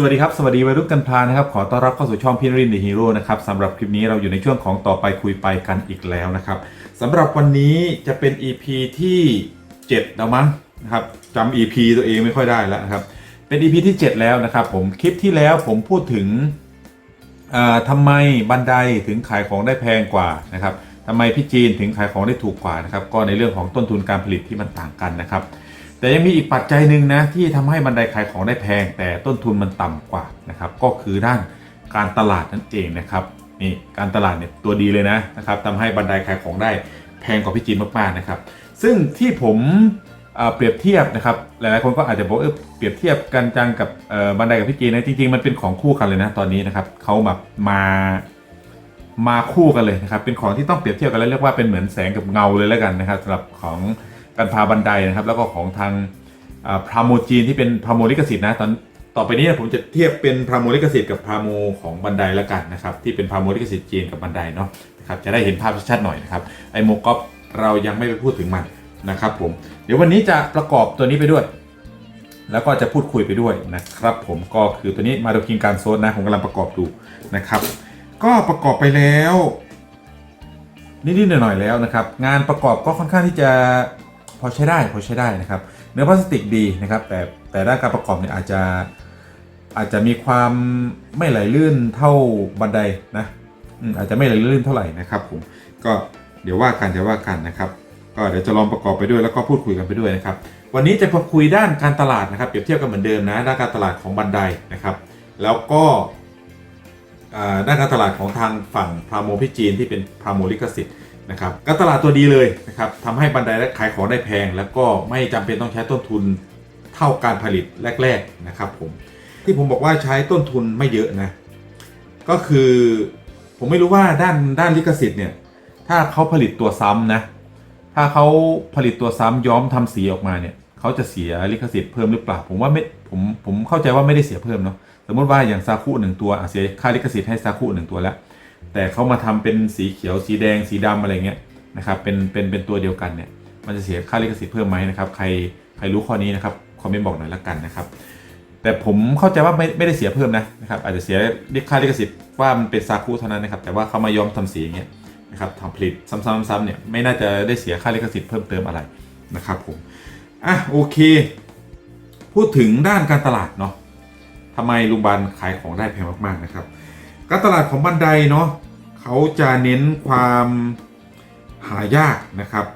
สวัสดีครับ สวัสดีวัยรุ่นกันพลานะครับ ขอต้อนรับเข้าสู่ช่องพี่นรินทร์เดอะฮีโร่นะครับสำหรับคลิปนี้เราอยู่ในช่วงของต่อไปคุยไปกันอีกแล้วนะครับสำหรับวันนี้จะเป็น EP ที่7แล้วมั้งนะครับจำ EP ตัวเองไม่ค่อยได้แล้วนะครับ เป็น EP ที่ 7 แล้วนะครับผมคลิปที่แล้วผมพูดถึงอ่าทำไมบันไดถึงขายของได้แพงกว่านะครับทำไมพี่จีนถึงขายของได้ถูกกว่านะครับก็ในเรื่องของต้นทุนการผลิตที่มันต่างกันนะครับ แต่ยังมีอีกปัจจัยหนึ่งนะที่ทำให้บันไดขายของได้แพง แต่ต้นทุนมันต่ำกว่านะครับก็คือด้านการตลาดนั่นเองนะครับนี่การตลาดเนี่ยตัวดีเลยนะนะครับทำให้บันไดขายของได้แพงกว่าพี่จีนมากๆนะครับ ซึ่งที่ผมเปรียบเทียบนะครับหลายๆคนก็อาจจะบอกเออเปรียบเทียบกันจังกับบันไดกับพี่จีนนะจริงๆมันเป็นของคู่กันเลยนะตอนนี้นะครับเขาแบบมามาคู่กันเลยนะครับเป็นของที่ต้องเปรียบเทียบกันแล้วเรียกว่าเป็นเหมือนแสงกับเงาเลยแล้วกันนะครับสำหรับของ การพาบันไดนะครับ แล้วก็ของทางพราโมจีนที่เป็นพราโมลิขสิทธิ์นะตอนต่อไปนี้ผมจะเทียบเป็นพราโมลิขสิทธิ์กับพราโมของบันไดแล้วกันนะครับที่เป็นพราโมลิขสิทธิ์จีนกับบันไดเนาะนะครับจะได้เห็นภาพชัดๆหน่อยนะครับไอโมก๊อปเรายังไม่ไปพูดถึงมันนะครับผมเดี๋ยววันนี้จะประกอบตัวนี้ไปด้วย แล้วก็จะพูดคุยไปด้วยนะครับ ผมก็คือตัวนี้มาดูคิงการโซนนะผมกำลังประกอบดูนะครับ ก็ประกอบไปแล้วนิดๆหน่อยๆแล้วนะครับ งานประกอบก็ค่อนข้างที่จะ พอใช้ได้พอใช้ได้นะครับ เนื้อพลาสติกดีนะครับ แต่แต่ด้านการประกอบเนี่ยอาจจะอาจจะมีความไม่ไหลลื่นเท่าบันไดนะอาจจะไม่ไหลลื่นเท่าไหร่นะครับผมก็เดี๋ยวว่ากันจะว่ากันนะครับก็เดี๋ยวจะลองประกอบไปด้วยแล้วก็พูดคุยกันไปด้วยนะครับ วันนี้จะมาคุยด้านการตลาดนะครับเปรียบเทียบกันเหมือนเดิมนะด้านการตลาดของบันไดนะครับ แล้วก็ด้านการตลาดของทางฝั่งพราโมพิจีนที่เป็นพราโมลิขสิทธิ์ นะครับการตลาดตัวดีเลยนะครับทำให้บันไดและขายของได้แพง แล้วก็ไม่จำเป็นต้องใช้ต้นทุนเท่าการผลิตแรก ๆนะครับผมที่ผมบอกว่าใช้ต้นทุนไม่เยอะนะก็คือผมไม่รู้ว่าด้านด้านลิขสิทธิ์เนี่ยถ้าเขาผลิตตัวซ้ำนะถ้าเขาผลิตตัวซ้ำย้อมทำสีออกมาเนี่ยเขาจะเสียลิขสิทธิ์เพิ่มหรือเปล่า ผมว่าไม่ผมผมเข้าใจว่าไม่ได้เสียเพิ่มเนาะสมมติว่าอย่างซาคุหนึ่งตัวเสียค่าลิขสิทธิ์ให้ซาคุหนึ่งตัวแล้ว แต่เขามาทำเป็นสีเขียวสีแดงสีดำอะไรเงี้ยนะครับเป็นเป็นเป็นตัวเดียวกันเนี่ยมันจะเสียค่าลิขสิทธิ์เพิ่มไหมนะครับใครใครรู้ข้อนี้นะครับคอมเมนต์บอกหน่อยละกันนะครับแต่ผมเข้าใจว่าไม่ไม่ได้เสียเพิ่มนะนะครับอาจจะเสียค่าลิขสิทธิ์ว่ามันเป็นซาคุเท่านั้นนะครับแต่ว่าเขามาย้อมทำสีอย่างเงี้ยนะครับทำผลิตซ้ำๆๆเนี่ยไม่น่าจะได้เสียค่าลิขสิทธิ์เพิ่มเติมอะไรนะครับผมอะโอเค พูดถึงด้านการตลาดเนาะทำไมลุงบันขายของได้แพงมากๆนะครับ การตลาดของบันไดเนาะเขาจะเน้นความหายากนะครับ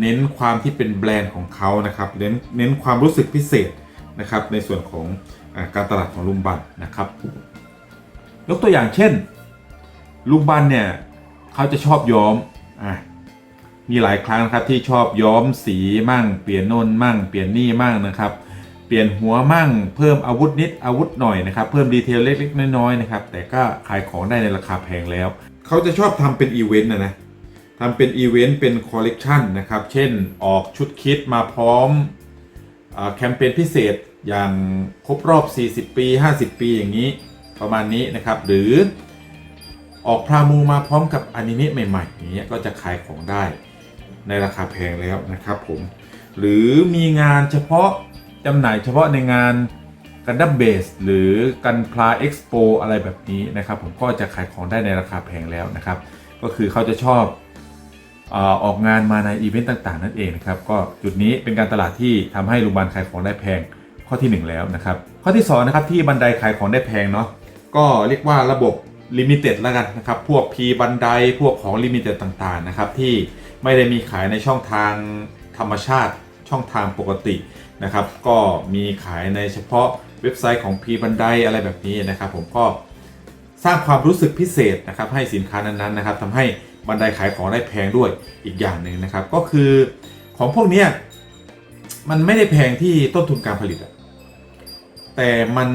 เน้นความที่เป็นแบรนด์ของเขานะครับ เน้นเน้นความรู้สึกพิเศษนะครับ ในส่วนของอการตลาดของลุงบันนะครับ ยกตัวอย่างเช่น ลุงบันเนี่ยเขาจะชอบย้อมอะมีหลายครั้งนะครับที่ชอบย้อมสีมั่งเปลี่ยนโน่นมั่งเปลี่ยนนี่มั่งนะครับ เปลี่ยนหัวมั่งเพิ่มอาวุธนิดอาวุธหน่อยนะครับเพิ่มดีเทลเล็กๆน้อยๆนะครับแต่ก็ขายของได้ในราคาแพงแล้ว เขาจะชอบทำเป็นอีเวนต์นะนะทำเป็นอีเวนต์เป็นคอลเลกชันนะครับเช่นออกชุดคิดมาพร้อมอแคมเปญพิเศษอย่างครบรอบ 40 ปี 50 ปีอย่างนี้ประมาณนี้นะครับหรือออกพรามูมาพร้อมกับอนิเมะใหม่ๆอย่างเงี้ยก็จะขายของได้ในราคาแพงแล้วนะครับผมหรือมีงานเฉพาะ จำหน่ายเฉพาะในงานกันดั้มเบสหรือกันพลาเอ็กซ์โปอะไรแบบนี้นะครับ ผมก็จะขายของได้ในราคาแพงแล้วนะครับ ก็คือเขาจะชอบออกงานมาในอีเวนต์ต่างๆ นั่นเองนะครับก็จุดนี้เป็นการตลาดที่ทำให้ลุงบันขายของได้แพงข้อที่ 1 แล้วนะครับ ข้อที่2นะครับที่บันไดขายของได้แพงเนาะก็เรียกว่าระบบลิมิเต็ดแล้วกันนะครับ พวก P บันไดพวกของลิมิเต็ดต่างๆนะครับที่ไม่ได้มีขายในช่องทางธรรมชาติช่องทางปกติ นะครับ ก็มีขายในเฉพาะเว็บไซต์ของ P บันไดอะไรแบบนี้นะครับ ผมก็สร้างความรู้สึกพิเศษนะครับ ให้สินค้านั้นๆนะครับทำให้บันไดขายของได้แพงด้วยอีกอย่างหนึ่งนะครับ ก็คือของพวกนี้มันไม่ได้แพงที่ต้นทุนการผลิตแต่มัน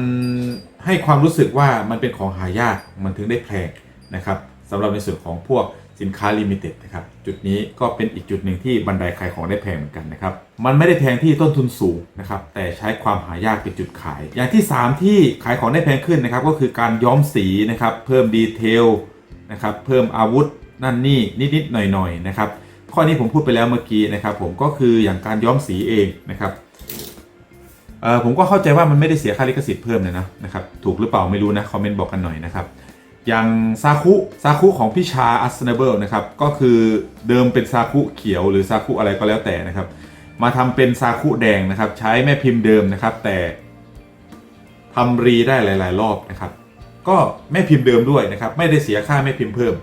ให้ความรู้สึกว่ามันเป็นของหายากมันถึงได้แพงนะครับสำหรับในส่วนของพวก สินค้าลิมิเต็ดนะครับ จุดนี้ก็เป็นอีกจุดหนึ่งที่บันไดขายของได้แพงเหมือนกันนะครับ มันไม่ได้แพงที่ต้นทุนสูงนะครับ แต่ใช้ความหายากเป็นจุดขาย อย่างที่ 3 ที่ขายของได้แพงขึ้นนะครับ ก็คือการย้อมสีนะครับ เพิ่มดีเทลนะครับ เพิ่มอาวุธนั่นนี่นิดๆหน่อยๆนะครับ ข้อนี้ผมพูดไปแล้วเมื่อกี้นะครับ ผมก็คืออย่างการย้อมสีเองนะครับผมก็เข้าใจว่ามันไม่ได้เสียค่าลิขสิทธิ์เพิ่มเลยนะนะครับ ถูกหรือเปล่าไม่รู้นะคอมเมนต์บอกกันหน่อยนะครับ อย่างซาคุซาคุของพี่ชาอัสเนเบิลนะครับก็คือเดิมเป็นซาคุเขียวหรือซาคุอะไรก็แล้วแต่นะครับ มาทำเป็นซาคุแดงนะครับ ใช้แม่พิมพ์เดิมนะครับ แต่ทำรีได้หลาย ๆ รอบนะครับ ก็แม่พิมพ์เดิมด้วยนะครับ ไม่ได้เสียค่าแม่พิมพ์เพิ่ม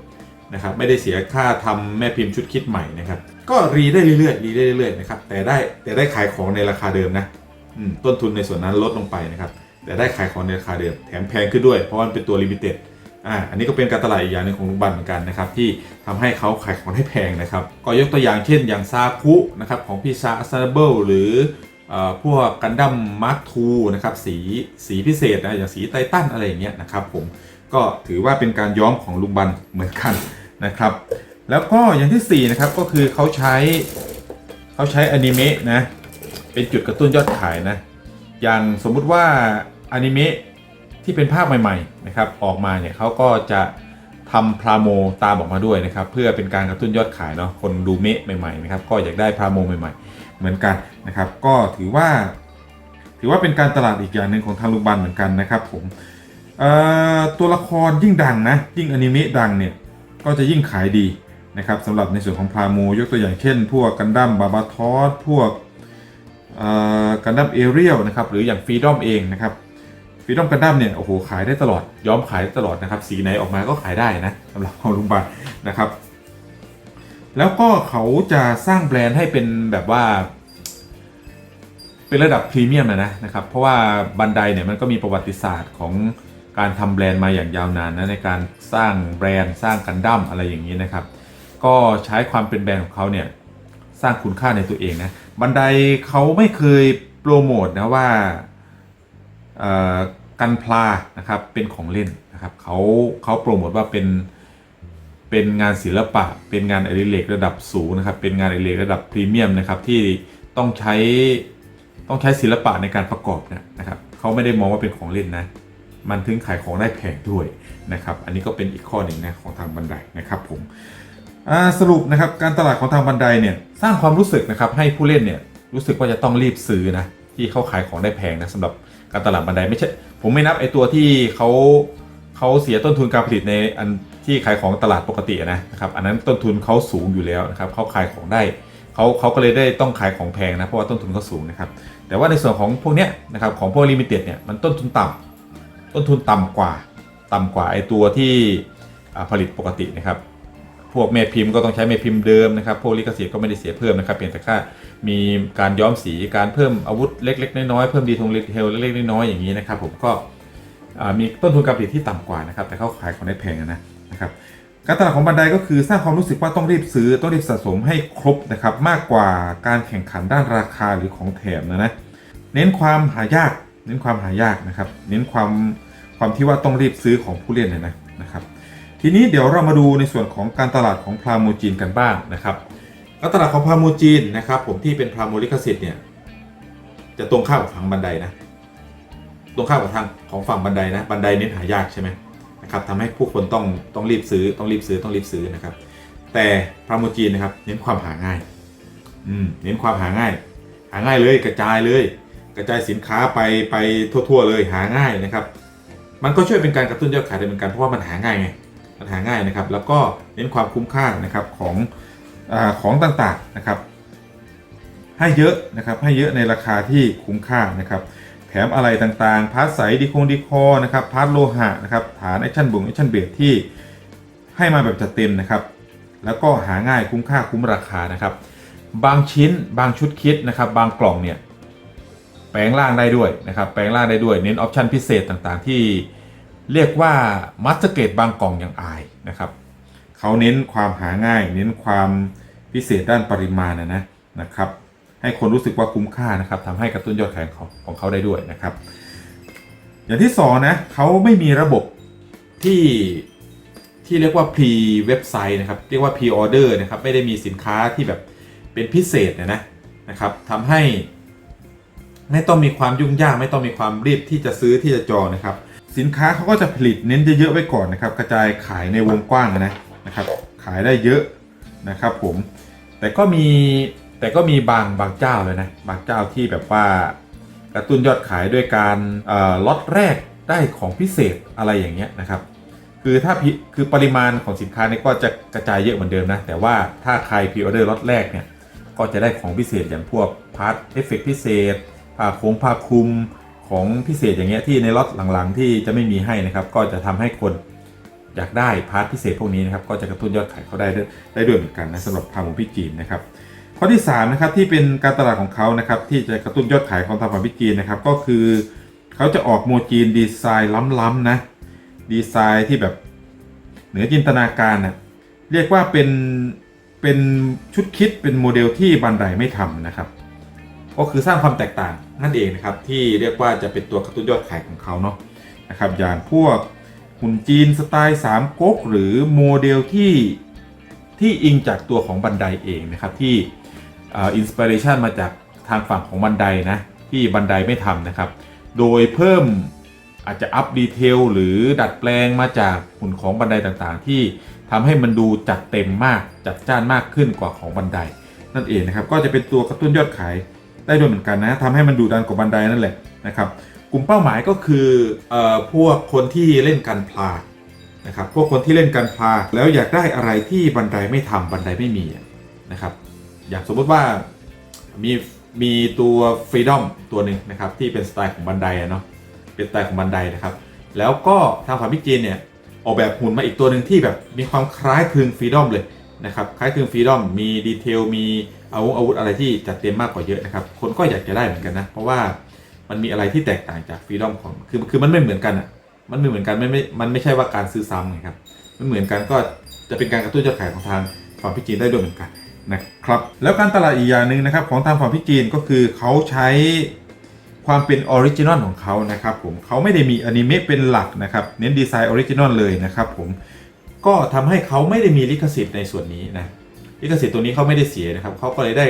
นะครับ ไม่ได้เสียค่าทำแม่พิมพ์ชุดคิดใหม่นะครับ ก็รีได้เรื่อยๆรีได้เรื่อยๆนะครับแต่ได้แต่ได้ขายของในราคาเดิมนะต้นทุนในส่วนนั้นลดลงไปนะครับ แต่ได้ขายของในราคาเดิมแถมแพงขึ้นด้วยเพราะมันเป็นตัวลิมิเต็ด อ่าอันนี้ก็เป็นการตลาดอีกอย่างหนึ่งของลุงบันเหมือนกันนะครับที่ทำให้เขาขายของได้แพงนะครับ ก็ยกตัวอย่างเช่นอย่างซาคุนะครับของพี่ซาซาเบิลหรือเอ่อพวกกันดั้มมาร์คทูนะครับสีสีพิเศษนะอย่างสีไททันอะไรอย่างเงี้ยนะครับผมก็ถือว่าเป็นการย้อมของลุงบันเหมือนกันนะครับ แล้วก็อย่างที่สี่นะครับก็คือเขาใช้เขาใช้อนิเมะนะเป็นจุดกระตุ้นยอดขายนะอย่างสมมุติว่าอนิเมะ ที่เป็นภาคใหม่ๆนะครับออกมาเนี่ยเขาก็จะทำพราโมตามออกมาด้วยนะครับเพื่อเป็นการกระตุ้นยอดขายเนาะคนดูเมะใหม่ๆนะครับก็อยากได้พราโมใหม่ๆ เหมือนกันนะครับ ก็ถือว่า ถือว่าเป็นการตลาดอีกอย่างหนึ่งของทางลุงบันเหมือนกันนะครับผมเอ่อตัวละครยิ่งดังนะยิ่งอนิเมะดังเนี่ยก็จะยิ่งขายดีนะครับสำหรับในส่วนของพราโมยกตัวอย่างเช่น พวกกันดั้มบาบาทอสพวกกันดั้มเอเรียลนะครับหรืออย่างฟรีดอมเองนะครับ ฟีดอมกันดั้มเนี่ยโอ้โหขายได้ตลอดย้อมขายได้ตลอดนะครับสีไหนออกมาก็ขายได้นะสำหรับของลุงบันนะครับ แล้วก็เขาจะสร้างแบรนด์ให้เป็นแบบว่า เป็นระดับพรีเมียมนะนะนะครับ เพราะว่าบันไดเนี่ยมันก็มีประวัติศาสตร์ของการทำแบรนด์มาอย่างยาวนานนะในการสร้างแบรนด์สร้างกันดั้มอะไรอย่างนี้นะครับ ก็ใช้ความเป็นแบรนด์ของเขาเนี่ยสร้างคุณค่าในตัวเองนะบันไดเขาไม่เคยโปรโมทนะว่า กันพลานะครับเป็นของเล่นนะครับเขาเขาโปรโมทว่าเป็นเป็นงานศิลปะ เป็นงานอดิเรกระดับสูงนะครับ เป็นงานอดิเรกระดับพรีเมียมนะครับที่ต้องใช้ต้องใช้ศิลปะในการประกอบเนี่ยนะครับเขาไม่ได้มองว่าเป็นของเล่นนะ มันถึงขายของได้แพงด้วยนะครับ อันนี้ก็เป็นอีกข้อหนึ่งนะของทางบันไดนะครับผมสรุปนะครับการตลาดของทางบันไดเนี่ยสร้างความรู้สึกนะครับให้ผู้เล่นเนี่ยรู้สึกว่าจะต้องรีบซื้อนะ ที่เขาขายของได้แพงนะสำหรับการตลาดบันไดไม่ใช่ผมไม่นับไอตัวที่เขาเขาเสียต้นทุนการผลิตในอันที่ขายของตลาดปกตินะครับอันนั้นต้นทุนเขาสูงอยู่แล้วนะครับเขาขายของได้เขาเขาก็เลยได้ต้องขายของแพงนะเพราะว่าต้นทุนเขาสูงนะครับแต่ว่าในส่วนของพวกเนี้ยนะครับของพวกลิมิเต็ดเนี่ยมันต้นทุนต่ำต้นทุนต่ำกว่า ต่ำกว่าไอตัวที่ผลิตปกตินะครับพวกแม่พิมพ์ก็ต้องใช้แม่พิมพ์เดิมนะครับพวกลิขสิทธิ์ก็ไม่ได้เสียเพิ่มนะครับเพียงแต่ค่า มีการย้อมสีการเพิ่มอาวุธเล็ก ๆ น้อยๆเพิ่มดีทงเทลเล็กๆน้อยๆอย่างนี้นะครับผมก็มีต้นทุนการผลิตที่ต่ำกว่านะครับแต่เขาขายของได้แพงนะนะครับการตลาดของบันไดก็คือสร้างความรู้สึกว่าต้องรีบซื้อต้องรีบสะสมให้ครบนะครับมากกว่าการแข่งขันด้านราคาหรือของแถมนะนะเน้นความหายาก เน้นความหายากนะครับ เน้นความความที่ว่าต้องรีบซื้อของผู้เล่นเนี่ยนะนะครับ ทีนี้เดี๋ยวเรามาดูในส่วนของการตลาดของพราโมจีนกันบ้างนะครับ การตลาดของพราโมจีนนะครับผมที่เป็นพราโมลิขสิทธิ์เนี่ยจะตรงข้ามกับทางบันไดนะ ตรงข้ามกับทางของฝั่งบันไดนะ บันไดเน้นหายากใช่ไหมนะครับทำให้ผู้คนต้องต้องรีบซื้อต้องรีบซื้อต้องรีบซื้อนะครับ แต่พราโมจีนนะครับ เน้นความหาง่าย อืมเน้นความหาง่าย หาง่ายเลยกระจายเลย กระจายสินค้าไปไปทั่ว ๆ เลยหาง่ายนะครับ มันก็ช่วยเป็นการกระตุ้นยอดขายได้เหมือนกันเพราะว่ามันหาง่ายไงมันหาง่ายนะครับ แล้วก็เน้นความคุ้มค่านะครับของ อของต่างๆนะครับ ให้เยอะนะครับให้เยอะในราคาที่คุ้มค่านะครับแถมอะไรต่างๆ พาร์ทใสดีคงดีคอนะครับพาร์ทโลหะนะครับฐานแอคชั่นบุ๋งแอคชั่นเบรที่ให้มาแบบจัดเต็มนะครับ แล้วก็หาง่ายคุ้มค่าคุ้มราคานะครับ บางชิ้นบางชุดคิดนะครับ บางกล่องเนี่ยแปลงร่างได้ด้วยนะครับ แปลงร่างได้ด้วยเน้นออปชันพิเศษต่างๆ ที่เรียกว่ามัสเตส์เกตบางกล่องอย่างอายนะครับ เขาเน้นความหาง่าย เน้นความพิเศษด้านปริมาณนะนะนะครับ ให้คนรู้สึกว่าคุ้มค่านะครับทำให้กระตุ้นยอดขายของของเขาได้ด้วยนะครับ อย่างที่สองนะเขาไม่มีระบบที่ที่เรียกว่า pre เว็บไซต์นะครับ เรียกว่า pre order นะครับ ไม่ได้มีสินค้าที่แบบเป็นพิเศษนะนะนะครับทำให้ไม่ต้องมีความยุ่งยาก ไม่ต้องมีความรีบที่จะซื้อที่จะจองนะครับ สินค้าเขาก็จะผลิตเน้นเยอะๆไว้ก่อนนะครับ กระจายขายในวงกว้างนะ นะครับ ขายได้เยอะนะครับผม แต่ก็มีแต่ก็มีบางบางเจ้าเลยนะ บางเจ้าที่แบบว่ากระตุ้นยอดขายด้วยการล็อตแรกได้ของพิเศษอะไรอย่างเงี้ยนะครับ คือถ้าคือปริมาณของสินค้าเนี่ยก็จะกระจายเยอะเหมือนเดิมนะ แต่ว่าถ้าใครพรีออเดอร์ล็อตแรกเนี่ย ก็จะได้ของพิเศษอย่างพวกพาร์ทเอฟเฟกพิเศษผ้าโค้งผ้าคลุมของพิเศษอย่างเงี้ยที่ในล็อตหลังๆ ที่จะไม่มีให้นะครับ ก็จะทำให้คน อยากได้พาร์ทพิเศษพวกนี้นะครับก็จะกระตุ้นยอดขายเขาได้ด้วยได้ด้วยเหมือนกันนะสำหรับทางของพี่จีนนะครับข้อที่3นะครับที่เป็นการตลาดของเขานะครับที่จะกระตุ้นยอดขายของทางฝั่งพี่จีนนะครับก็คือเขาจะออกโมจีนดีไซน์ล้ำๆนะดีไซน์ที่แบบเหนือจินตนาการนะเรียกว่าเป็นเป็นชุดคิดเป็นโมเดลที่บันไดไม่ทำนะครับ ก็คือสร้างความแตกต่างนั่นเองนะครับที่เรียกว่าจะเป็นตัวกระตุ้นยอดขายของเขาเนาะนะครับอย่างพวก หุ่นจีนสไตล์3ก๊กหรือโมเดลที่ที่อิงจากตัวของบันไดเองนะครับที่อินสปิเรชันมาจากทางฝั่งของบันไดนะที่บันไดไม่ทำนะครับ โดยเพิ่มอาจจะอัพดีเทลหรือดัดแปลงมาจากหุ่นของบันไดต่างๆ ที่ทำให้มันดูจัดเต็มมากจัดจ้านมากขึ้นกว่าของบันได นั่นเองนะครับก็จะเป็นตัวกระตุ้นยอดขายได้ด้วยเหมือนกันนะทำให้มันดูดันกว่าบันไดนั่นแหละนะครับ กลุ่มเป้าหมายก็คือออพวกคนที่เล่นการพลานะครับพวกคนที่เล่นการพลาแล้วอยากได้อะไรที่บันไดไม่ทำบันไดไม่มีนะครับ อย่างสมมติว่ามีมีตัวฟรีดอมตัวหนึ่งนะครับที่เป็นสไตล์ของบันไดเนาะเป็นสไตล์ของบันไดนะครับ แล้วก็ทางฝั่งพี่จีนเนี่ยออกแบบหุ่นมาอีกตัวหนึ่งที่แบบมีความคล้ายคลึงฟรีดอมเลยนะครับคล้ายคลึงฟรีดอมมีดีเทลมีอาวุธอาวุธอะไรที่จัดเต็มมากกว่าเยอะนะครับ คนก็อยากจะได้เหมือนกันนะ เพราะว่า มันมีอะไรที่แตกต่างจากฟรีดอมของคือคือมันไม่เหมือนกันอะมันไม่เหมือนกันไม่ไม่มันไม่ใช่ว่าการซื้อซ้ำไงครับมันเหมือนกันก็จะเป็นการกระตุ้นยอดขายของทางฝั่งพี่จีนได้ด้วยเหมือนกันนะครับแล้วการตลาดอีกอย่างหนึ่งนะครับของทางฝั่งพี่จีนก็คือเขาใช้ความเป็นออริจินอลของเขานะครับผมเขาไม่ได้มีอนิเมะเป็นหลักนะครับเน้นดีไซน์ออริจินอลเลยนะครับผมก็ทำให้เขาไม่ได้มีลิขสิทธิ์ในส่วนนี้นะลิขสิทธิ์ตรงนี้เขาไม่ได้เสียนะครับเขาก็เลยได้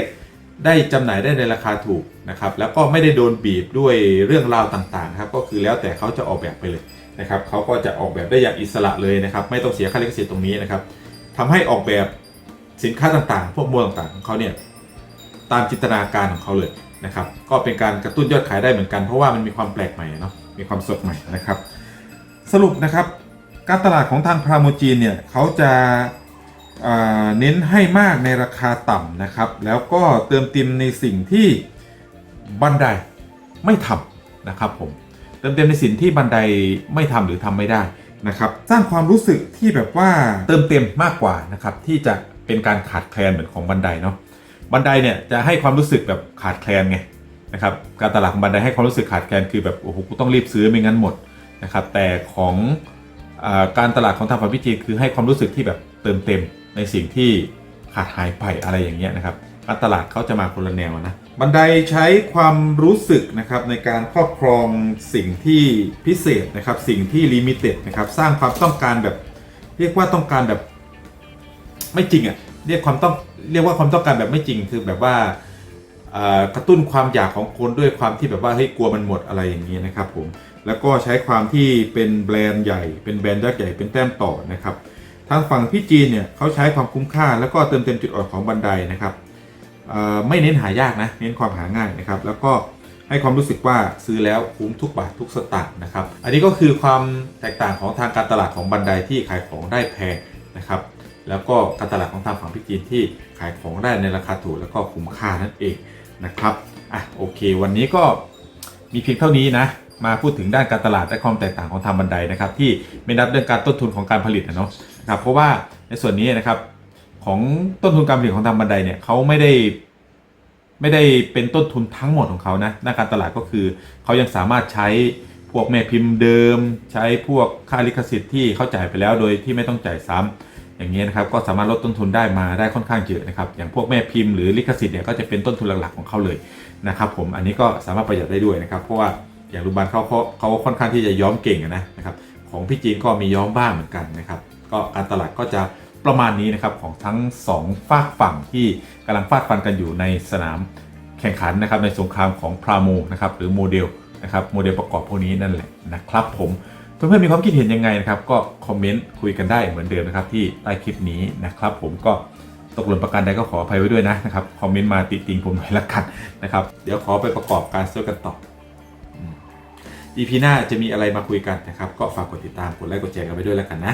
ได้จำหน่ายได้ในราคาถูกนะครับแล้วก็ไม่ได้โดนบีบด้วยเรื่องราวต่างๆครับก็คือแล้วแต่เขาจะออกแบบไปเลยนะครับเขาก็จะออกแบบได้อย่างอิสระเลยนะครับไม่ต้องเสียค่าลิขสิทธิ์ตรงนี้นะครับทำให้ออกแบบสินค้าต่างๆ พวกมวลต่างๆของเขาเนี่ยตามจินตนาการของเขาเลยนะครับก็เป็นการกระตุ้นยอดขายได้เหมือนกันเพราะว่ามันมีความแปลกใหม่เนาะมีความสดใหม่นะครับ สรุปนะครับการตลาดของทางพราโมจีนเนี่ยเขาจะ เน้นให้มากในราคาต่ำนะครับ แล้วก็เติมเต็มในสิ่งที่บันไดไม่ทำนะครับผมเติมเต็มในสิ่งที่บันไดไม่ทำหรือทำไม่ได้นะครับสร้างความรู้สึกที่แบบว่าเติมเต็มมากกว่านะครับที่จะเป็นการขาดแคลนเหมือนของบันไดเนาะบันไดเนี่ยจะให้ความรู้สึกแบบขาดแคลนไงนะครับการตลาดของบันไดให้ความรู้สึกขาดแคลนคือแบบโอ้โหกูต้องรีบซื้อไม่งั้นหมดนะครับแต่ของอการตลาดของทางฝั่งพิจีคือให้ความรู้สึกที่แบบเติมเต็ม ในสิ่งที่ขาดหายไปอะไรอย่างเงี้ยนะครับการตลาดเขาจะมาคนละแนวนะบันไดใช้ความรู้สึกนะครับในการครอบครองสิ่งที่พิเศษนะครับสิ่งที่ลิมิเต็ดนะครับสร้างความต้องการแบบเรียกว่าต้องการแบบไม่จริงอะ่ะเรียกความต้องเรียกว่าความต้องการแบบไม่จริงคือแบบว่ากระตุ้นความอยากของคนด้วยความที่แบบว่าเฮ้ยกลัวมันหมดอะไรอย่างเงี้ยนะครับผมแล้วก็ใช้ความที่เป็นแบรนด์ใหญ่ เป็นแบรนด์ยักษ์ใหญ่เป็นแต้มต่อนะครับ ทางฝั่งพี่จีนเนี่ยเขาใช้ความคุ้มค่าแล้วก็เติมเต็มจุดอ่อนของบันไดนะครับไม่เน้นหายากนะเน้นความหาง่ายนะครับแล้วก็ให้ความรู้สึกว่าซื้อแล้วคุ้มทุกบาททุกสตางค์นะครับ อันนี้ก็คือความแตกต่างของทางการตลาดของบันไดที่ขายของได้แพงนะครับ แล้วก็การตลาดของทางฝั่งพี่จีนที่ขายของได้ในราคาถูกแล้วก็คุ้มค่านั่นเองนะครับอะโอเค วันนี้ก็มีเพียงเท่านี้นะ มาพูดถึงด้านการตลาดและความแตกต่างของทางบันไดนะครับ ที่ไม่นับเรื่องการต้นทุนของการผลิตนะเนาะ นะครับเพราะว่าในส่วนนี้นะครับของต้นทุนการผลิตของทางบันไดเนี่ยเขาไม่ได้ไม่ได้เป็นต้นทุนทั้งหมดของเขานะด้าการตลาดก็คือเขายังสามารถใช้พวกแม่พิมพ์เดิม ใช้พวกค่าลิขสิทธิ์ที่เขาจ่ายไปแล้วโดยที่ไม่ต้องจ่ายซ้ำอย่างนี้นะครับก็สามารถลดต้นทุนได้มาได้ค่อนข้างเยอะนะครับอย่างพวกแม่พิมพ์หรือลิขสิทธิ์เนี่ยก็จะเป็นต้นทุนหลักๆของเขาเลยนะครับผมอันนี้ก็สามารถประหยัดได้ด้วยนะครับเพราะว่าอย่างรูบันเขาเขาเขาค่อนข้างที่จะย้อมเก่งนะนะครับของพี่จีนก็มีย้อมบ้างเหมือนกันนะครับ ก็การตลาดก็จะประมาณนี้นะครับของทั้ง 2 ฝากฝั่งที่กำลังฟาดฟันกันอยู่ในสนามแข่งขันนะครับในสงครามของพราโมนะครับหรือโมเดลนะครับโมเดลประกอบพวกนี้นั่นแหละนะครับผมเพื่อนๆมีความคิดเห็นยังไงนะครับก็คอมเมนต์คุยกันได้เหมือนเดิมนะครับที่ใต้คลิปนี้นะครับผมก็ตกหล่นประการใดก็ขออภัยไว้ด้วยนะนะครับคอมเมนต์มาติดติงผมหน่อยละกันนะครับเดี๋ยวขอไปประกอบการเซอร์กันต่อีพีหน้าจะมีอะไรมาคุยกันนะครับก็ฝากกดติดตามกดไลค์กดแชร์กันไปด้วยแล้วกันนะ